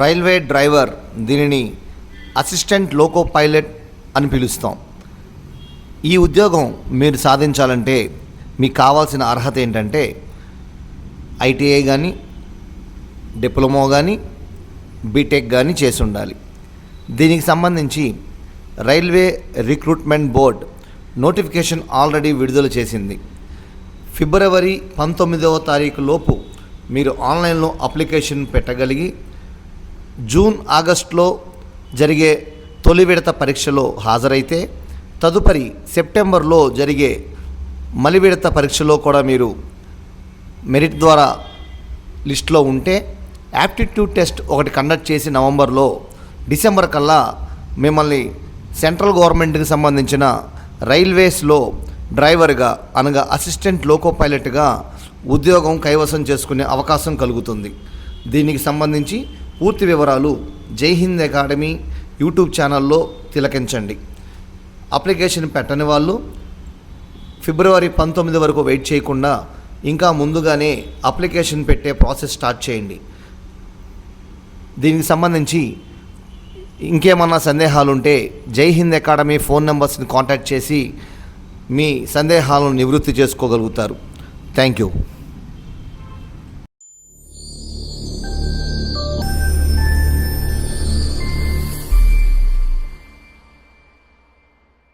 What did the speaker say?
Railway driver దీనిని assistant loco pilot అని పిలుస్తాం. ఈ ఉద్యోగం మీరు సాధించాలంటే మీకు కావాల్సిన అర్హత ఏంటంటే ఐటీఐ కానీ డిప్లొమా కానీ బీటెక్ కానీ చేసి ఉండాలి. దీనికి సంబంధించి railway recruitment board notification already విడుదల చేసింది. ఫిబ్రవరి పంతొమ్మిదవ తారీఖు లోపు మీరు ఆన్లైన్లో అప్లికేషన్ పెట్టగలిగి జూన్ ఆగస్టులో జరిగే తొలి విడత పరీక్షలో హాజరైతే తదుపరి సెప్టెంబర్లో జరిగే మలి విడత పరీక్షలో కూడా మీరు మెరిట్ ద్వారా లిస్ట్లో ఉంటే యాప్టిట్యూడ్ టెస్ట్ ఒకటి కండక్ట్ చేసి నవంబర్లో డిసెంబర్ కల్లా మిమ్మల్ని సెంట్రల్ గవర్నమెంట్కి సంబంధించిన రైల్వేస్లో డ్రైవర్గా అనగా అసిస్టెంట్ లోకో పైలట్గా ఉద్యోగం కైవసం చేసుకునే అవకాశం కలుగుతుంది. దీనికి సంబంధించి పూర్తి వివరాలు జై హింద్ అకాడమీ యూట్యూబ్ ఛానల్లో తిలకించండి. అప్లికేషన్ పెట్టని వాళ్ళు ఫిబ్రవరి పంతొమ్మిది వరకు వెయిట్ చేయకుండా ఇంకా ముందుగానే అప్లికేషన్ పెట్టే ప్రాసెస్ స్టార్ట్ చేయండి. దీనికి సంబంధించి ఇంకేమన్నా సందేహాలు ఉంటే జై హింద్ అకాడమీ ఫోన్ నెంబర్స్ని కాంటాక్ట్ చేసి మీ సందేహాలను నివృత్తి చేసుకోగలుగుతారు. Thank you.